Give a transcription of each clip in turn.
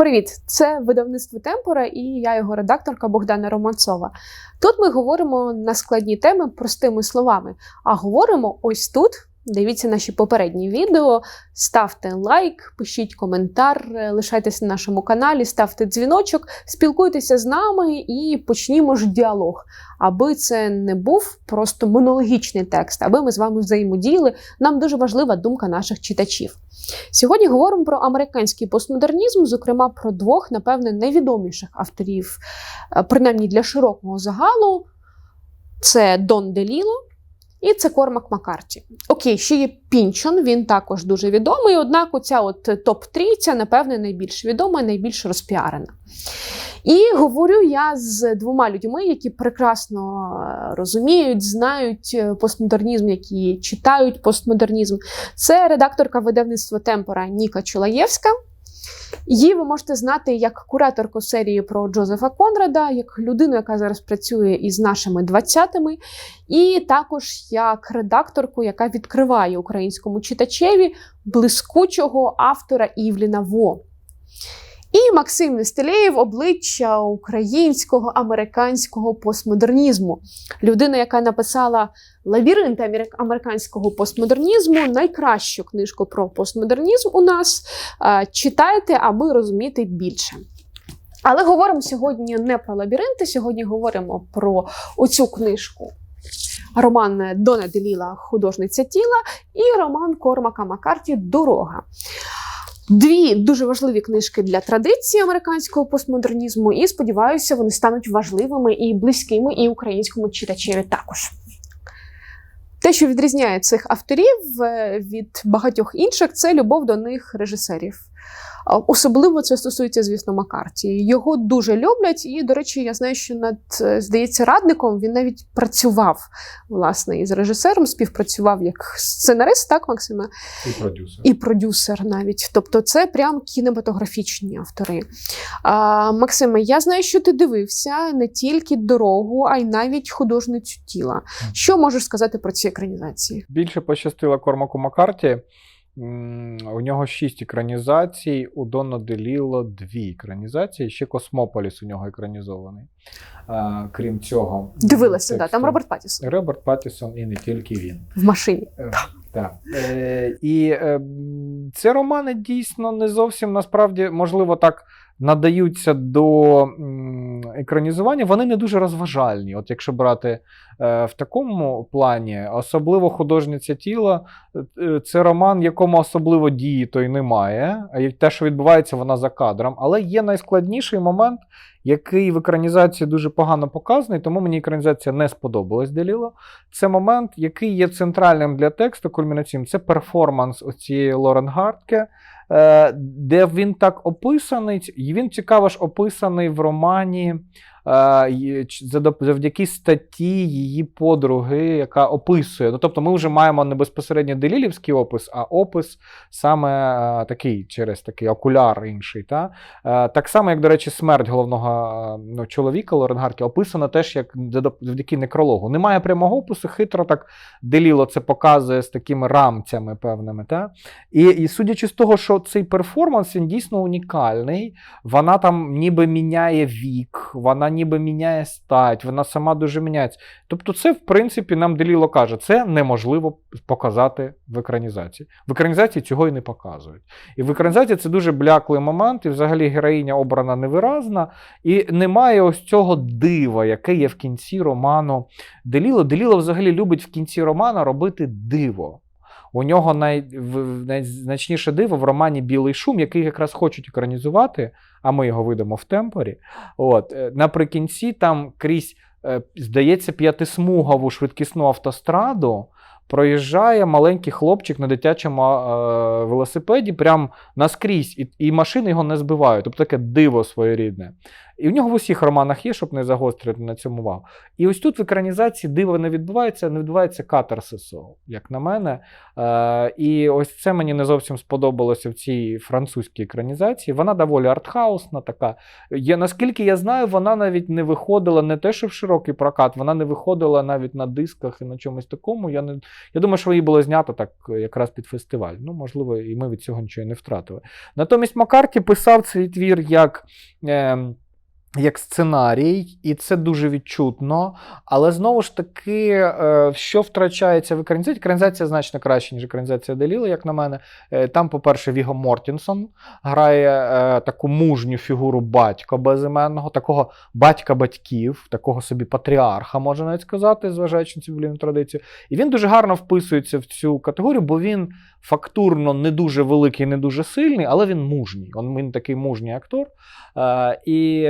Привіт! Це видавництво Темпора і я його редакторка Богдана Романцова. Тут ми говоримо на складні теми простими словами, а говоримо ось тут. Дивіться наші попередні відео, ставте лайк, пишіть коментар, е, лишайтеся на нашому каналі, ставте дзвіночок, спілкуйтеся з нами і почнімо ж діалог, аби це не був просто монологічний текст, аби ми з вами взаємодіяли. Нам дуже важлива думка наших читачів. Сьогодні говоримо про американський постмодернізм, зокрема про двох, напевне, найвідоміших авторів, е, принаймні для широкого загалу. Це Дон Деліло і це Кормак Маккарті. Окей, ще є Пінчон, він також дуже відомий, однак оця от топ-3 напевне, найбільш відома, найбільш розпіарена. І говорю я з двома людьми, які прекрасно е, розуміють, знають е, постмодернізм, які читають постмодернізм. Це редакторка видавництва Темпора Ніка Чулаєвська. Її ви можете знати як кураторку серії про Джозефа Конрада, як людину, яка зараз працює із нашими 20-ми, і також як редакторку, яка відкриває українському читачеві блискучого автора Івліна Во. І Максим Нестелєєв обличчя українського американського постмодернізму. Людина, яка написала Лабіринт американського постмодернізму, найкращу книжку про постмодернізм у нас. Читайте, аби розуміти більше. Але говоримо сьогодні не про лабіринти, сьогодні говоримо про оцю книжку. Роман Дона Деліла Художниця тіла і роман Кормака Маккарті Дорога. Дві дуже важливі книжки для традиції американського постмодернізму, і сподіваюся, вони стануть важливими і близькими і українському читачеві також. Те, що відрізняє цих авторів е, від багатьох інших, це любов до них режисерів. Особливо це стосується, звісно, Макарті. Його дуже люблять, і, до речі, я знаю, що над, е, здається, радником він навіть працював власне із режисером, співпрацював як сценарист, так, Максиме? І продюсер. І продюсер навіть. Тобто, це прям кінематографічні автори. А, Максиме, я знаю, що ти дивився не тільки дорогу, а й навіть художницю тіла. Що можеш сказати про ці екранізації? Більше пощастило Кормаку Маккарті. У нього шість екранізацій, у Дона Деліло дві екранізації. Ще Космополіс у нього екранізований. А, Крім цього, дивилася, да, там Роберт Паттісон. Роберт Паттісон і не тільки він. В машині. Е, так. Е, І е, це романи дійсно не зовсім насправді, можливо, так надаються до екранізування, вони не дуже розважальні. От якщо брати е, в такому плані, особливо художниця тіла, е, це роман, якому особливо дії то й немає. Те, що відбувається, вона за кадром. Але є найскладніший момент, який в екранізації дуже погано показаний, тому мені екранізація не сподобалась Деліло. Це момент, який є центральним для тексту, кульмінаційним. Це перформанс оцієї Лорен Гартке. Е, де він так описаний, і він цікаво ж описаний в романі завдяки статті її подруги, яка описує. Ну, Тобто ми вже маємо не безпосередньо делілівський опис, а опис саме такий через такий окуляр інший. Та? Так само, як, до речі, смерть головного ну, чоловіка Лоренгарки описана теж як завдяки некрологу. Немає прямого опису, хитро так деліло це показує з такими рамцями певними. Та? І, і судячи з того, що цей перформанс він дійсно унікальний, вона там ніби міняє вік, вона ніби міняє стать, вона сама дуже міняється. Тобто, це, в принципі, нам Деліло каже, це неможливо показати в екранізації. В екранізації цього і не показують. І в екранізації це дуже бляклий момент, і взагалі героїня обрана невиразна, і немає ось цього дива, яке є в кінці роману Деліло. Деліло взагалі любить в кінці роману робити диво. У нього най, найзначніше диво в романі Білий шум, який якраз хочуть екранізувати, а ми його видамо в темпорі. От, е, Наприкінці там крізь, е, здається, п'ятисмугову швидкісну автостраду проїжджає маленький хлопчик на дитячому е, велосипеді, прям наскрізь, і і машини його не збивають. Тобто таке диво своєрідне. І в нього в усіх романах є, щоб не загострити на цьому увагу. І ось тут в екранізації диво не відбувається, не відбувається катарсису, як на мене. Е, І ось це мені не зовсім сподобалося в цій французькій екранізації. Вона доволі артхаусна така. Я, Наскільки я знаю, вона навіть не виходила не те, що в широкий прокат, вона не виходила навіть на дисках і на чомусь такому. Я не Я думаю, що її було знято так е, якраз під фестиваль. Ну, можливо, і ми від цього нічого не втратили. Натомість Маккарті писав цей твір як. Е, як сценарій, і це дуже відчутно. Але знову ж таки, е, що втрачається в екранізації? Екранізація значно краще, ніж екранізація Деліли, як на мене. Е, Там, по-перше, Віго Мортінсон грає е, таку мужню фігуру батька безіменного, такого батька батьків, такого собі патріарха, можна навіть сказати, зважаючи на цю біблійну традицію. І він дуже гарно вписується в цю категорію, бо він фактурно не дуже великий, не дуже сильний, але він мужній. Он- Він такий мужній актор. Е, І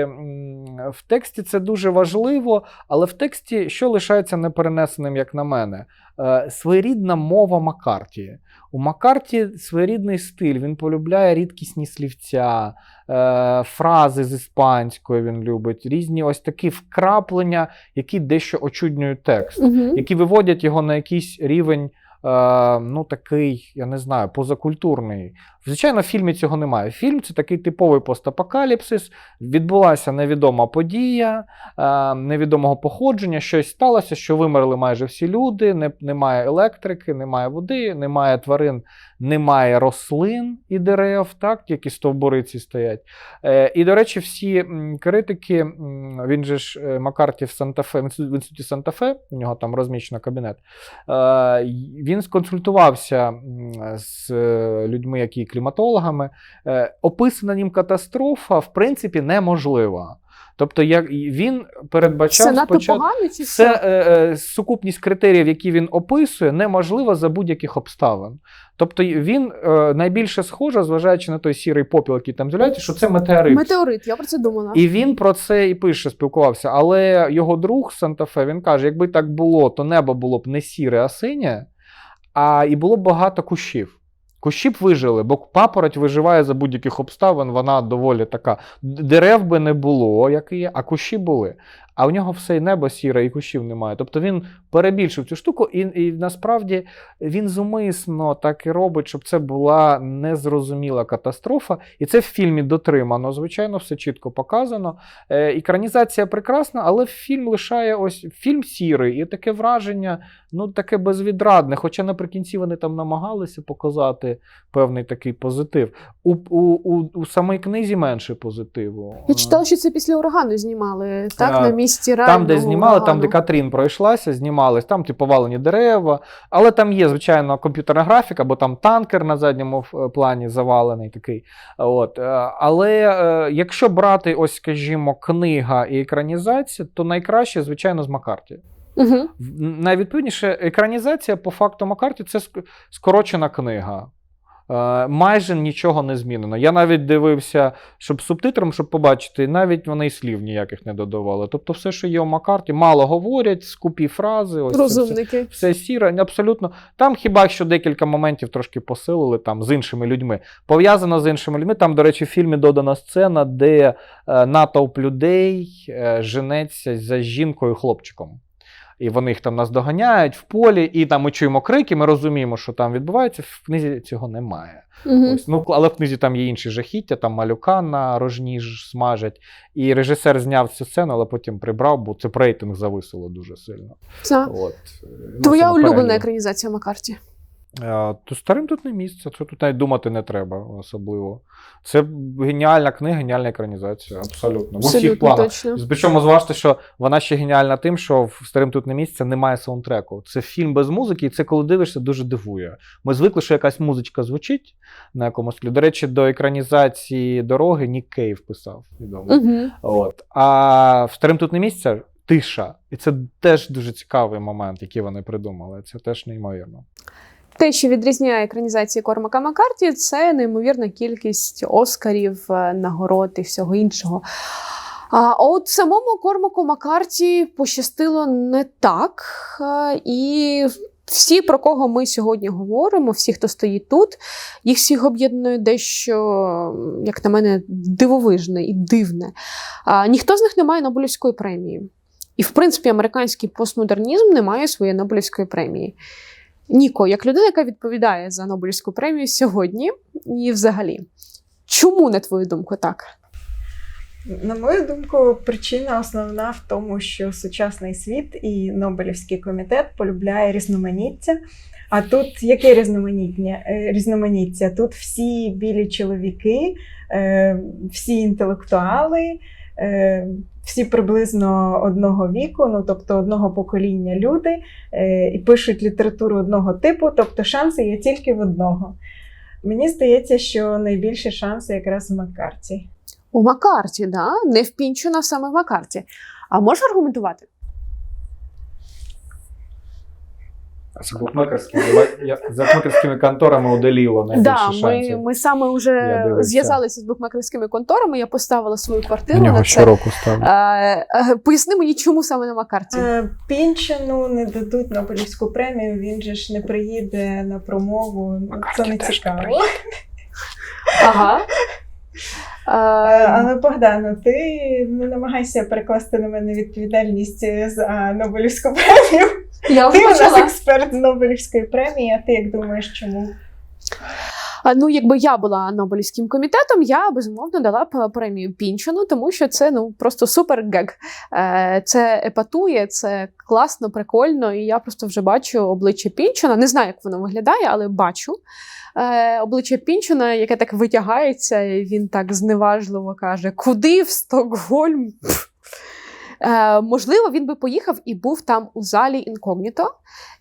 в тексті це дуже важливо, але в тексті що лишається неперенесеним, як на мене? Е, Своєрідна мова Маккарті. У Маккарті своєрідний стиль. Він полюбляє рідкісні слівця, е, фрази з іспанської він любить, різні ось такі вкраплення, які дещо очуднюють текст Угу. які виводять його на якийсь рівень, ну такий, я не знаю, позакультурний. Звичайно, в фільмі цього немає. Фільм це такий типовий постапокаліпсис. Відбулася невідома подія, е, невідомого походження, щось сталося, що вимерли майже всі люди, не, немає електрики, немає води, немає тварин, немає рослин і дерев, так, які стовбуриці стоять. Е, і, до речі, всі критики, він же ж е, Маккарті в Санта-Фе, в інституті- Санта-Фе, у нього там розміщено кабінет. Він сконсультувався з людьми, які кліматологами. Е, Описана ним катастрофа, в принципі, неможлива. Тобто, як він передбачав Це надто погано чи Це що? е, е, сукупність критеріїв, які він описує, неможлива за будь-яких обставин. Тобто він е, найбільше схоже, зважаючи на той сірий попіл, який там з'являється, що це метеорит. Метеорит, я про це думала. І він про це і пише, спілкувався. Але його друг Санта-Фе, він каже: якби так було, то небо було б не сіре, а синє, а і було б багато кущів. Кущі б вижили, бо папороть виживає за будь-яких обставин, вона доволі така. Дерев би не було, як і є, а кущі були. А у нього все і небо сіре, і кущів немає. Тобто він перебільшив цю штуку, і, і насправді він зумисно так і робить, щоб це була незрозуміла катастрофа. І це в фільмі дотримано. Звичайно, все чітко показано. Е, екранізація прекрасна, але фільм лишає ось фільм сірий, і таке враження, ну таке безвідрадне. Хоча наприкінці вони там намагалися показати певний такий позитив. У, у, у, у самій книзі менше позитиву. Я читала, що це після урагану знімали, так, А, на місці Там, де знімали, там, де Катрін пройшлася, знімались, там ті повалені дерева. Але там є, звичайно, комп'ютерна графіка, бо там танкер на задньому е, плані завалений такий. От. е, Але е, якщо брати, ось, скажімо, книга і екранізація, то найкраще, звичайно, з Маккарті. Угу. Найвідповідніше, екранізація по факту Маккарті це скорочена книга. Е, Майже нічого не змінено. Я навіть дивився, щоб субтитром, щоб побачити, навіть вони й слів ніяких не додавали. Тобто, все, що є у Маккарті, мало говорять, скупі фрази. Ось це все, Розумники. все сіре, абсолютно. Там хіба що декілька моментів трошки посилили там з іншими людьми. Пов'язано з іншими людьми. Там, до речі, в фільмі додана сцена, де е, натовп людей е, женеться за жінкою хлопчиком. І вони їх там нас доганяють в полі, і там ми чуємо крики, ми розуміємо, що там відбувається. В книзі цього немає. Угу. Ось, ну, але в книзі там є інші жахіття, там малюка на рожні ж смажать. І режисер зняв цю сцену, але потім прибрав, бо це рейтинг зависило дуже сильно. Це От. Ну, твоя улюблена екранізація Маккарті. Е, То старим тут не місце, це тут навіть думати не треба особливо. Це геніальна книга, геніальна екранізація. Абсолютно. В усіх планах. Причому зважте, що вона ще геніальна тим, що в старим тут не місце немає саундтреку. Це фільм без музики, і це коли дивишся, дуже дивує. Ми звикли, що якась музичка звучить на якомусь тлі. До речі, до екранізації дороги Нік Кейв писав. Відомо. Угу. От. А в старим тут не місце тиша. І це теж дуже цікавий момент, який вони придумали. Це теж неймовірно. Те, що відрізняє екранізації Кормака Маккарті, це неймовірна кількість оскарів, е, нагород і всього іншого. А от самому Кормаку Маккарті пощастило не так. е, І всі, про кого ми сьогодні говоримо, всі, хто стоїть тут, їх всіх об'єднує дещо, як на мене, дивовижне і дивне. А, ніхто з них не має Нобелівської премії. І, в принципі, американський постмодернізм не має своєї Нобелівської премії. Ніко, як людина, яка відповідає за Нобелівську премію сьогодні і взагалі, чому, на твою думку, так? На мою думку, причина основна в тому, що сучасний світ і Нобелівський комітет полюбляє різноманіття. А тут яке різноманіття? Е, різноманіття? Тут всі білі чоловіки, е, всі інтелектуали, всі приблизно одного віку, ну тобто одного покоління люди, е, і пишуть літературу одного типу, тобто шанси є тільки в одного. Мені здається, що найбільші шанси якраз в Маккарті. У Макарті, да? не в Пінчуна, а саме в Макарті. А можеш аргументувати? З букмекерськими, я- за букмекерськими конторами удаліло найбільше Да, ми, шансів. ми саме вже зв'язалися з букмекерськими конторами. Я поставила свою квартиру нього на це. щороку ставлю. Е, поясни мені, чому саме на Макарті? Е, Пінчану не дадуть Нобелівську премію, він же ж не приїде на промову. Ну, Це не цікаво. Ага. Е, Е, Але Богдано, ти не намагайся перекласти на мене відповідальність за Нобелівську премію. я Ти у нас експерт з Нобелівської премії, а ти як думаєш, чому? Ну, якби я була Нобелівським комітетом, я безумовно дала б премію Пінчону, тому що це ну просто супер гег. Е, Це епатує, це класно, прикольно. І я просто вже бачу обличчя Пінчона. Не знаю, як воно виглядає, але бачу. Е, обличчя Пінчона, яке так витягається, і він так зневажливо каже: Куди в Стокгольм? Е, можливо, він би поїхав і був там у залі інкогніто.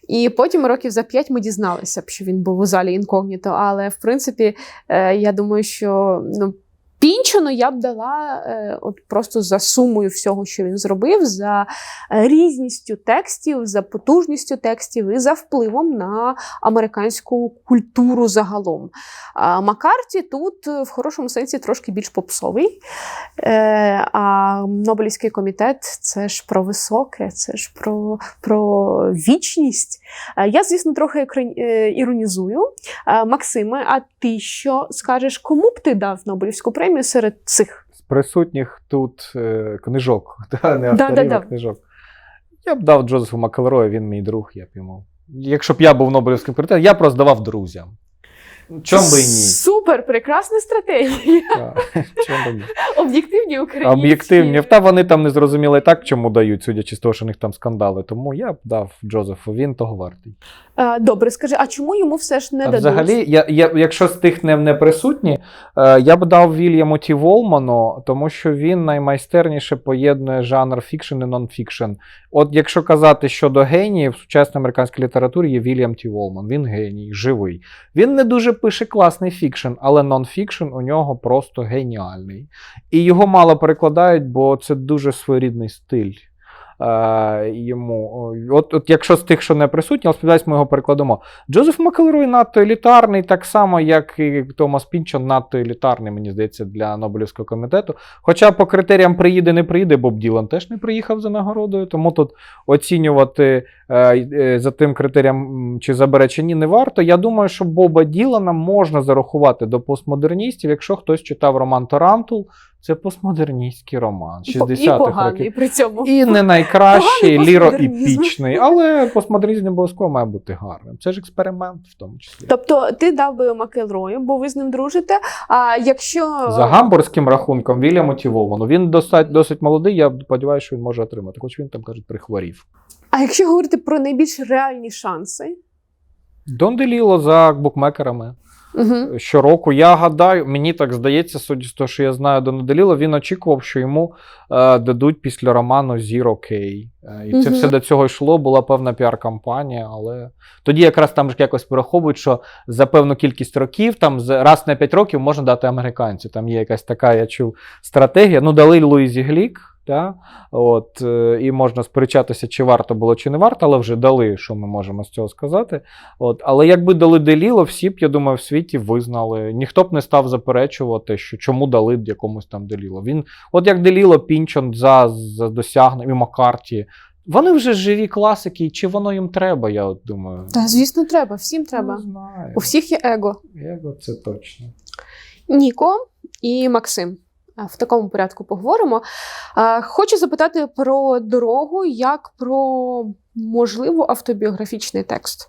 І потім років за п'ять ми дізналися б, що він був у залі інкогніто. Але в принципі, е, я думаю, що ну. Пінчану я б дала е, от просто за сумою всього, що він зробив, за е, різністю текстів, за потужністю текстів і за впливом на американську культуру загалом. А Маккарті тут е, в хорошому сенсі трошки більш попсовий. Е, а Нобелівський комітет це ж про високе, це ж про, про вічність. Е, Я, звісно, трохи е, іронізую. Е, Максиме, а ти що скажеш, кому б ти дав Нобелівську премію серед цих? З присутніх тут е, книжок, та, не Да, авторів, да, а да. книжок. Я б дав Джозефу Макелрою, він мій друг, я б йому. Якщо б я був Нобелівським комітетом, я просто давав друзям. Чом би і ні? Супер, прекрасна стратегія. Чом би ні? Об'єктивні українські. Об'єктивні. Та вони там не зрозуміли і так, чому дають, судячи з того, що у них там скандали. Тому я б дав Джозефу, він того вартий. Е, Добре, скажи, а чому йому все ж не дадуть? взагалі, я, я, якщо з тих не, не присутні, е, я б дав Вільяму Ті Волману, тому що він наймайстерніше поєднує жанр фікшн і нонфікшн. От якщо казати щодо геніїв в сучасній американській літературі є Вільям Ті Волман. Він геній, живий. Він не дуже пише класний фікшн, але нонфікшн у нього просто геніальний. І його мало перекладають, бо це дуже своєрідний стиль. Е, йому. От, от якщо з тих, що не присутні, але ми його перекладемо. Джозеф Макелрой надто елітарний, так само, як і Томас Пінчон, надто елітарний, мені здається, для Нобелівського комітету. Хоча по критеріям приїде, не приїде, Боб Ділан теж не приїхав за нагородою, тому тут оцінювати е, е, за тим критеріям, чи забере чи ні, не варто. Я думаю, що Боба Ділана можна зарахувати до постмодерністів, якщо хтось читав роман Тарантул. Це постмодерністський роман І 60-х поганий років. при цьому. І не найкращий, ліроепічний, але постмодернізм не обов'язково має бути гарним. Це ж експеримент в тому числі. Тобто ти дав би Макелрою, бо ви з ним дружите. А якщо За гамбурзьким рахунком Вільяму Тіволману. Він досить, досить молодий, я сподіваюся, що він може отримати. Хоч він там кажуть, прихворів. а якщо говорити про найбільш реальні шанси, Дон Деліло за букмекерами. Угу. щороку. Я гадаю, мені так здається, судячи з того, що я знаю Дона Деліло, він очікував, що йому е, дадуть після роману Zero K. Е, і це все до цього йшло, була певна піар-кампанія, але тоді якраз там ж якось пораховують, що за певну кількість років, там раз на 5 років можна дати американцю. Там є якась така, я чув, стратегія. Ну, дали Луїзі Глік. Та? От, е, і можна сперечатися, чи варто було, чи не варто, але вже дали, що ми можемо з цього сказати. От, але якби дали Деліло, всі б, я думаю, в світі визнали. Ніхто б не став заперечувати, що чому дали б якомусь там Деліло. Він, от як Деліло, Пінчон за, за досягнення, і Маккарті. Вони вже живі класики, і чи воно їм треба, я от думаю. Та звісно, треба, всім треба. Не знаю. У всіх є его. Его це точно. Ніко і Максим. В такому порядку поговоримо. Хочу запитати про дорогу, як про можливо автобіографічний текст.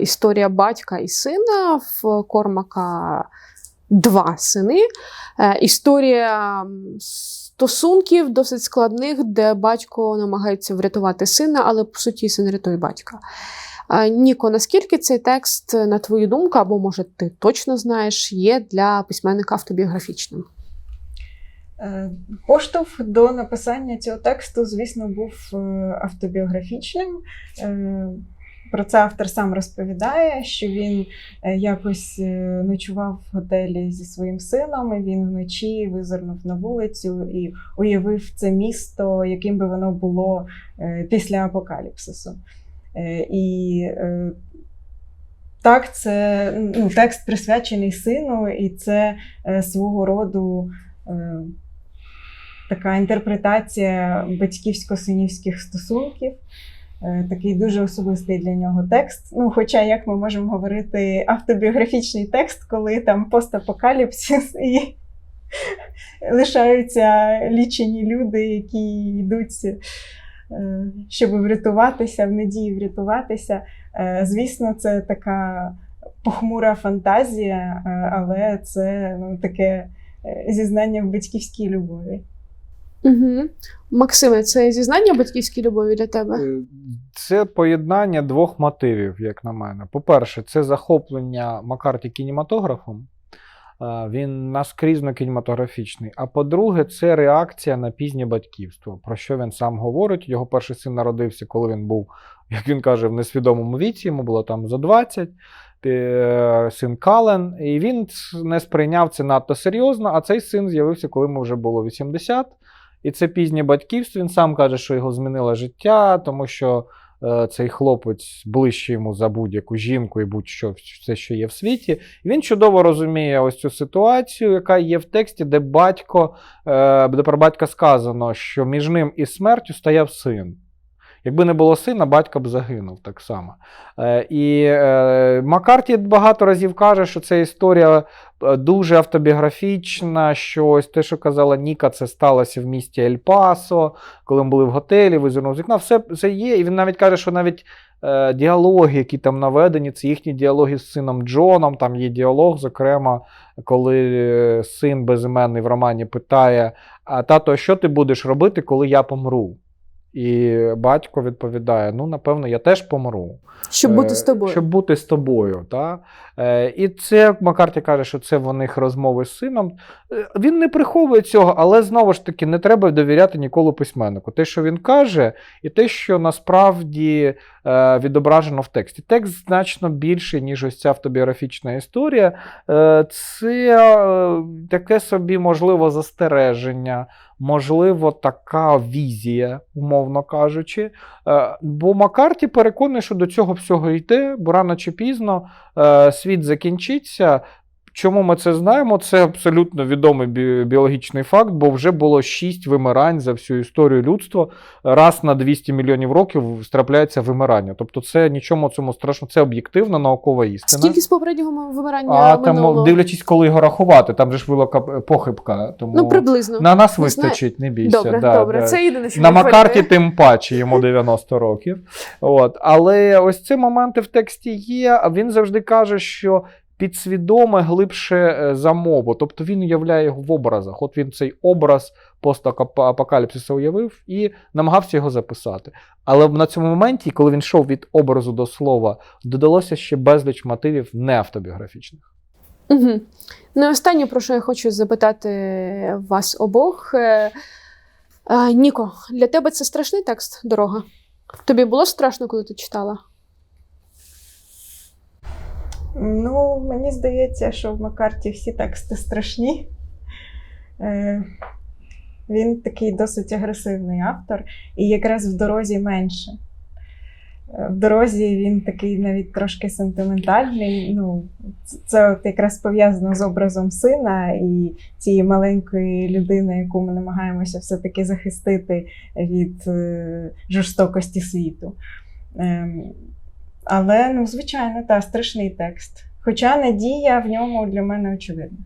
Історія батька і сина в Кормака два сини. Е, Історія стосунків досить складних, де батько намагається врятувати сина, але по суті син рятує батька. Ніко, наскільки цей текст, на твою думку, або може ти точно знаєш, є для письменника автобіографічним? Е, Поштовх до написання цього тексту, звісно, був е, автобіографічним. Е, Про це автор сам розповідає, що він якось ночував в готелі зі своїм сином. і Він вночі визирнув на вулицю і уявив це місто, яким би воно було після апокаліпсису. І так, це ну, текст присвячений сину, і це свого роду така інтерпретація батьківсько-синівських стосунків. Е, Такий дуже особистий для нього текст. Ну, хоча, як ми можемо говорити, автобіографічний текст, коли там постапокаліпсис і лишаються лічені люди, які йдуть, е, щоб врятуватися, в надії врятуватися. Е, Звісно, це така похмура фантазія, але це ну, таке зізнання в батьківській любові. Угу. Максиме, це зізнання батьківській любові для тебе? Е, Це поєднання двох мотивів, як на мене. По-перше, це захоплення Макарті кінематографом. Е, Він наскрізно кінематографічний. А по-друге, це реакція на пізнє батьківство. Про що він сам говорить? Його перший син народився, коли він був, як він каже, в несвідомому віці, йому було там за 20. е, Син Кален, і він не сприйняв це надто серйозно. А цей син з'явився, коли йому вже було 80. І це пізнє батьківство. Він сам каже, що його змінило життя, тому що е, цей хлопець ближче йому за будь-яку жінку і будь-що все, що є в світі. І він чудово розуміє ось цю ситуацію, яка є в тексті, де батько, е, де про батька сказано, що між ним і смертю стояв син. Якби не було сина, батько б загинув так само. Е, і е, Маккарті багато разів каже, що це історія е, дуже автобіографічна, що ось те, що казала Ніка, це сталося в місті Ель-Пасо, коли ми були в готелі, визирнув з вікна. Все це є. І він навіть каже, що навіть діалоги, які там наведені, це їхні діалоги з сином Джоном. Там є діалог, зокрема, коли син безіменний в романі питає: А тато, що ти будеш робити, коли я помру? І батько відповідає: Ну, напевно, я теж помру. Щоб Е, бути з тобою. Щоб бути з тобою. Та? Е, і це Макарті каже, що це в них розмови з сином. Е, Він не приховує цього, але знову ж таки не треба довіряти ніколи письменнику. Те, що він каже, і те, що насправді е, відображено в тексті. Текст значно більший, ніж ось ця автобіографічна історія. Е, це е, таке собі, можливо, застереження, можливо, така візія, умовно кажучи. Е, Бо Макарті переконаний, що до цього всього йде, бо рано чи пізно е, світ закінчиться. Чому ми це знаємо? Це абсолютно відомий бі- біологічний факт, бо вже було шість вимирань за всю історію людства. Раз на 200 мільйонів років трапляється вимирання. Тобто, це нічому цьому страшно, це об'єктивна наукова істина. Скільки з попереднього вимирання а там, дивлячись, коли його рахувати, там же ж велика похибка. Тому Ну, приблизно. на нас Не вистачить, не бійся. Добре, да, добре. да. Це єдине, що На Макарті тим паче йому 90 років. От. Але ось ці моменти в тексті є. Він завжди каже, що підсвідоме глибше е, за мову. Тобто він уявляє його в образах. От він цей образ постапокаліпсису уявив і намагався його записати. Але на цьому моменті, коли він йшов від образу до слова, додалося ще безліч мотивів не автобіографічних. Угу. Ну, і останнє, про що я хочу запитати вас обох. Е, Ніко, для тебе це страшний текст дорога? Тобі було страшно, коли ти читала? Ну, мені здається, що в Макарті всі тексти страшні. Е, Він такий досить агресивний автор, і якраз в дорозі менше. Е, В дорозі він такий навіть трошки сентиментальний. Ну, це от якраз пов'язано з образом сина і цієї маленької людини, яку ми намагаємося все-таки захистити від е, жорстокості світу. Але, ну, звичайно, та страшний текст. Хоча надія в ньому для мене очевидна.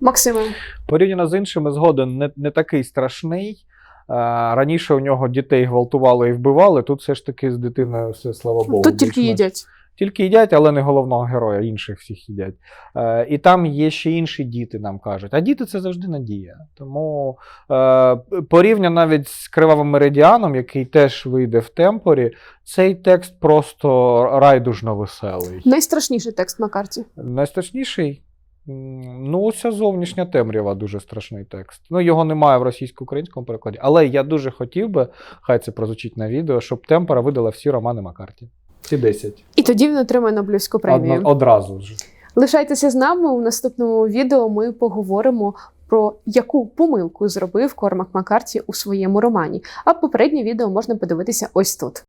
Максиме, Порівняно з іншими згоден не, не такий страшний. А, раніше у нього дітей гвалтували і вбивали. Тут все ж таки з дитиною все, слава Богу. тут тільки більш-менш. їдять. Тільки їдять, але не головного героя, інших всіх їдять. Е, і там є ще інші діти, нам кажуть. А діти це завжди надія. Тому е, порівняно навіть з кривавим меридіаном, який теж вийде в темпорі, цей текст просто райдужно веселий. Найстрашніший текст Макарті. Найстрашніший. Ну, оця зовнішня темрява дуже страшний текст. Ну, його немає в російсько-українському перекладі. Але я дуже хотів би, хай це прозвучить на відео, щоб темпора видала всі романи Макарті. Всі 10. І тоді він отримає Нобелівську премію. Одно, одразу ж. Лишайтеся з нами. У наступному відео ми поговоримо про яку помилку зробив Кормак Маккарті у своєму романі. А попереднє відео можна подивитися ось тут.